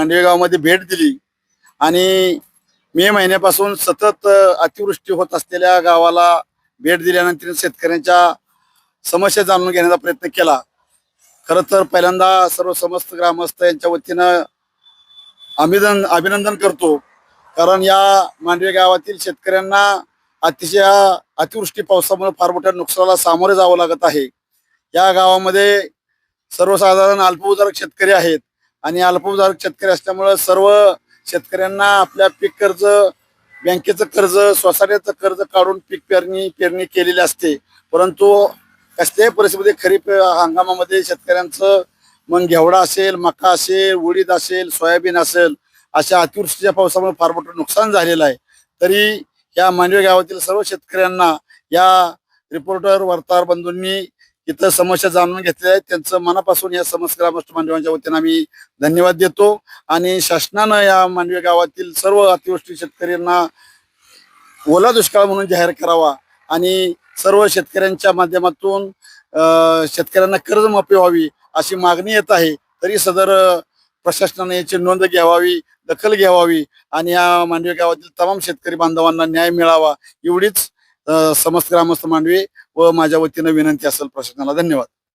मांडवे गावामध्ये भेट दिली. आणि मे महिन्यापासून सतत अतिवृष्टी होत असलेल्या गावाला भेट दिल्यानंतर शेतकऱ्यांच्या समस्या जाणून घेण्याचा प्रयत्न केला. खरं तर पहिल्यांदा सर्व समस्त ग्रामस्थ यांच्या वतीनं अभिनंदन अभिनंदन करतो. कारण या मांडवे गावातील शेतकऱ्यांना अतिशय अतिवृष्टी पावसामुळे फार मोठ्या नुकसानाला सामोरे जावं लागत आहे. या गावामध्ये सर्वसाधारण अल्पभूधारक शेतकरी आहेत. आणि अल्पभूधारक शेतकरी असल्यामुळं सर्व शेतकऱ्यांना आपल्या पीक कर्ज बँकेचं कर्ज सोसायटीचं कर्ज काढून पीक पेरणी पेरणी केलेली असते. परंतु कसल्याही परिस्थितीमध्ये खरीप हंगामामध्ये शेतकऱ्यांचं मग घेवडा असेल मका असेल उडीद असेल सोयाबीन असेल अशा अतिवृष्टीच्या पावसामुळे फार मोठं नुकसान झालेलं आहे. तरी या मांडवे गावातील सर्व शेतकऱ्यांना या रिपोर्टर वार्ताहर बंधूंनी इथं समस्या जाणून घेतलेल्या आहेत. त्यांचं मनापासून या समस्या ग्रामस्थ मांडवांच्या वतीनं आम्ही धन्यवाद देतो. आणि शासनानं या मांडवे गावातील सर्व अतिवृष्टी शेतकऱ्यांना ओला दुष्काळ म्हणून जाहीर करावा आणि सर्व शेतकऱ्यांच्या माध्यमातून शेतकऱ्यांना कर्जमाफी व्हावी अशी मागणी येत आहे. तरी सदर प्रशासनाने याची नोंद घ्यावी दखल घ्यावावी आणि या मांडवी गावातील तमाम शेतकरी बांधवांना न्याय मिळावा एवढीच समस्त ग्रामस्थ मांडवी व माझ्या वतीनं विनंती असेल प्रशासनाला. धन्यवाद.